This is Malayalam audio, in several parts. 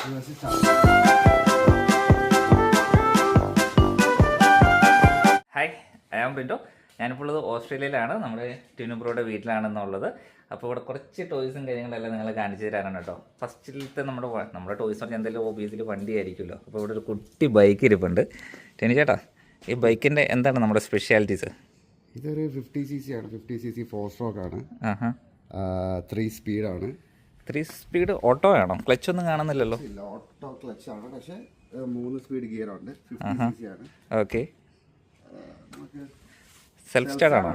ഹായ് ഐ ആം ഞാൻ ബിൻഡോ ഞാനിപ്പോൾ ഉള്ളത് ഓസ്ട്രേലിയയിലാണ്. നമ്മുടെ ടിനുബ്രോയുടെ വീട്ടിലാണെന്നുള്ളത്. അപ്പോൾ ഇവിടെ കുറച്ച് ടോയ്സും കാര്യങ്ങളെല്ലാം നിങ്ങൾ കാണിച്ചു തരാനാണ് കേട്ടോ. ഫസ്റ്റിലത്തെ നമ്മുടെ നമ്മുടെ ടോയ്സ് പറഞ്ഞാൽ എന്തെങ്കിലും ഓബിയസിൽ വണ്ടി ആയിരിക്കുമല്ലോ. അപ്പോൾ ഇവിടെ ഒരു കുട്ടി ബൈക്ക് ഇരിപ്പുണ്ട്. ടെനി ചേട്ടാ ഈ ബൈക്കിന്റെ എന്താണ് നമ്മുടെ സ്പെഷ്യാലിറ്റീസ് ഇതൊരു ഫിഫ്റ്റി സി സി ആണ് fifty C C four stroke ആണ് ത്രീ സ്പീഡാണ് ത്രീ സ്പീഡ് ഓട്ടോ ആണോ ക്ലച്ച് ഒന്നും കാണുന്നില്ലല്ലോ. ഓട്ടോ ക്ലച്ച് ആണ്. പക്ഷേ മൂന്ന് സ്പീഡ് ഗിയർ ഉണ്ട്. ഓക്കെ സെൽഫ് സ്റ്റാർട്ട് ആണോ.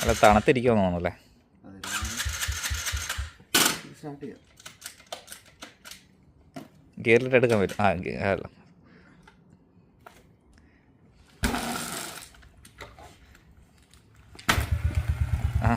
അല്ല തണുത്തിരിക്കുമെന്ന് തോന്നുന്നല്ലേ? ഗിയറിലിട്ട് എടുക്കാൻ പറ്റും. ആ ഗിയർ അല്ല.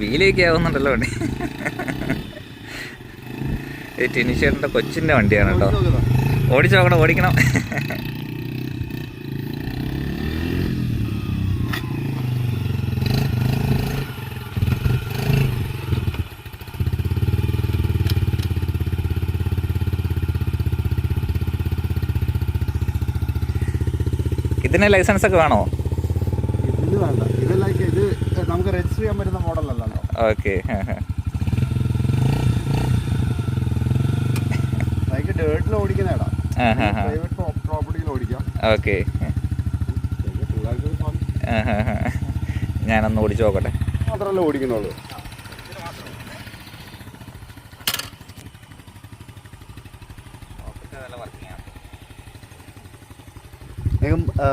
വീലേക്ക് ആവുന്നുണ്ടല്ലോ വണ്ടി. ഈ ടിനിഷേറിന്റെ കൊച്ചിന്റെ വണ്ടിയാണ് കേട്ടോ. ഓടിച്ചു നോക്കണം ഓടിക്കണം. ഇതിന് ലൈസൻസ് ഒക്കെ വേണോ? ഇത് വേണ്ട. ഇതല്ല ഇത് നമുക്ക് രജിസ്റ്റർ ചെയ്യാൻ പറ്റുന്ന മോഡലല്ലല്ലോ ഓക്കെ ബൈക്ക് ഡേർട്ടിൽ ആ, ആ. പ്രൈവറ്റ് പ്രോപ്പർട്ടിയിൽ ഓടിക്കാം. ഓക്കെ ഞാനൊന്ന് ഓടിച്ചു നോക്കട്ടെ. മാത്രമല്ല ഓടിക്കുന്നുള്ളൂ.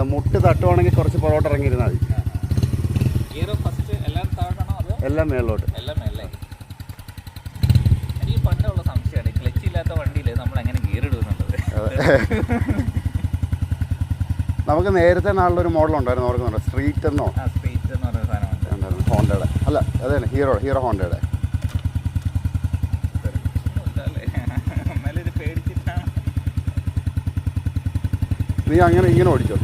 മുട്ട് തട്ടുവാണെങ്കിൽ കുറച്ച് പുറകോട്ട് ഇറങ്ങിയിരുന്നാൽ മതി ഗിയർ ഫസ്റ്റ് എല്ലാം താഴാണോ അതോ എല്ലാം മേളിലോട്ട്. എല്ലാം മേലേ എനിക്ക് പണ്ടുള്ള സംശയമാണ്. ക്ലച്ച് ഇല്ലാത്ത വണ്ടിയിൽ നമ്മൾ എങ്ങനെ ഗിയർ ഇടുന്നുള്ളത് നമുക്ക് നേരത്തെ നാളിലൊരു മോഡൽ ഉണ്ടായിരുന്നു ഓർക്കുന്നുണ്ട്? സ്ട്രീറ്റ് എന്നോ? സ്ട്രീറ്റ് എന്ന് പറയുന്ന സാധനം ഹോണ്ടയുടെ അല്ല അതെ ഹീറോ ഹീറോ ഹോണ്ടയുടെ നീ അങ്ങനെ ഇങ്ങനെ ഓടിച്ചോ?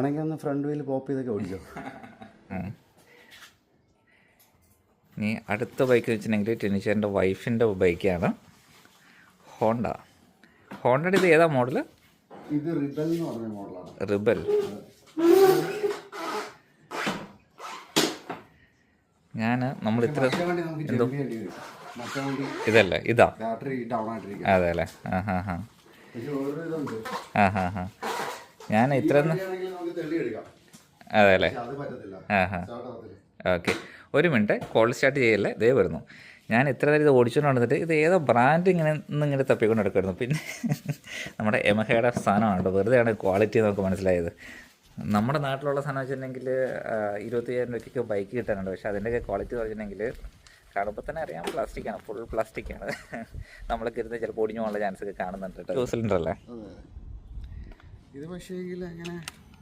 വേണമെങ്കിൽ ഒന്ന് ഫ്രണ്ട് വീൽ പോപ്പ് ചെയ്തൊക്കെ ഓടിച്ചോ. നീ അടുത്ത ബൈക്ക് വെച്ചിട്ടുണ്ടെങ്കിൽ ടെനിഷേറിന്റെ വൈഫിന്റെ ബൈക്കാണ് ഹോണ്ട. ഹോണ്ടയുടെ ഇത് ഏതാ മോഡൽ ഇത് റിബൽ എന്ന് പറഞ്ഞ മോഡലാണ് റിബൽ. ഞാൻ നമ്മൾ ഇത്ര വണ്ടി ഇതല്ല ഇതാ. അതെ അല്ലേ? ആ ഹാ ഹാ ആ ഹാ ഹാ ഞാൻ ഇത്ര നമുക്ക് തെളി എടുക്കാം അതെ അല്ലേ ആ ഹാ ഓക്കെ. ഒരു മിനിറ്റ്. കോൾ സ്റ്റാർട്ട് ചെയ്യല്ലേ? ഇതേ വരുന്നു. ഞാൻ ഇത്ര നേരം ഇത് ഓടിച്ചുകൊണ്ട് വന്നിട്ട് ഇത് ഏതോ ബ്രാൻഡ് ഇങ്ങനെ ഇങ്ങനെ തപ്പിക്കൊണ്ട് എടുക്കുമായിരുന്നു പിന്നെ നമ്മുടെ എമഹയുടെ സാധനമാണ് കേട്ടോ വെറുതെയാണ് ക്വാളിറ്റി നമുക്ക് മനസ്സിലായത്. നമ്മുടെ നാട്ടിലുള്ള സാധനം വെച്ചിട്ടുണ്ടെങ്കിൽ ഇരുപത്തയ്യായിരം രൂപയ്ക്കൊക്കെ ബൈക്ക് കിട്ടാനുണ്ട്. പക്ഷേ അതിന്റെയൊക്കെ ക്വാളിറ്റി പറഞ്ഞിട്ടുണ്ടെങ്കിൽ കാണുമ്പോൾ തന്നെ അറിയാം പ്ലാസ്റ്റിക്കാണ് ഫുൾ പ്ലാസ്റ്റിക്കാണ് നമ്മൾ കരുതുന്ന ചിലപ്പോൾ ഒടിഞ്ഞു പോകാനുള്ള ചാൻസ് ഒക്കെ കാണുന്നുണ്ട് കേട്ടോ. സിലിണ്ടർ അല്ലേ? ഇത് പക്ഷേ അങ്ങനെ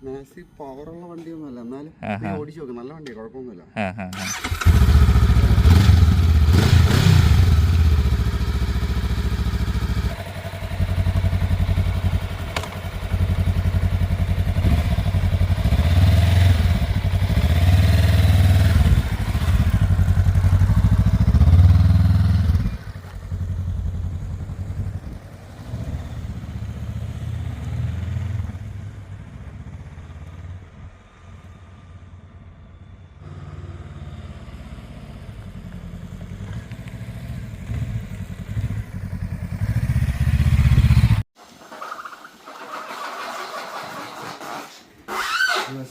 മാസീവ് പവറുള്ള വണ്ടിയൊന്നുമല്ല. എന്നാലും ഓടിച്ചു നോക്കും. നല്ല വണ്ടിയാണ് കുഴപ്പമൊന്നുമില്ല.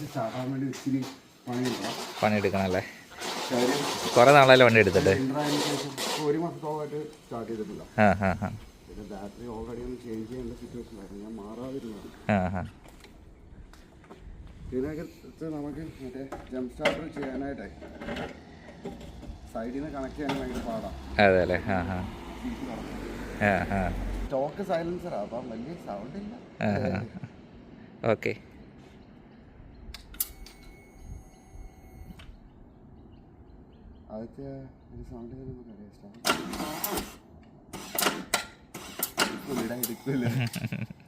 സ്റ്റാർട്ടാൻ വേണ്ടി ഇച്ചിരി പണിയെടുക്കണം. അല്ലേ കുറേ നാളായാലും വണ്ടി എടുത്തിട്ട് ഒരു മാസത്തോളമായിട്ട് സ്റ്റാർട്ട് ചെയ്തിട്ടില്ല പിന്നെ ബാറ്ററി ഓൾറെഡി ഒന്ന് ചേഞ്ച് ചെയ്യേണ്ട സിറ്റുവേഷൻ ആയിരുന്നു. ഞാൻ മാറാതിരുന്നത് ആ ഹാ ഇതിനകത്ത് നമുക്ക് മറ്റേ ജംപ് സ്റ്റാർട്ടർ ചെയ്യാനായിട്ടേ സൈഡിൽ നിന്ന് കണക്ട് ചെയ്യാൻ ഭയങ്കര പാടാണ് അതെ അല്ലേ ആ. ഹാ ആ. സ്റ്റോക്ക് സൈലൻസറാ അപ്പം വലിയ സൗണ്ട് ഇല്ല. ഓക്കെ ആദ്യത്തെ ഒരു സൗണ്ട് നമുക്ക് അറിയാം സ്റ്റാർട്ട് എടുക്കില്ല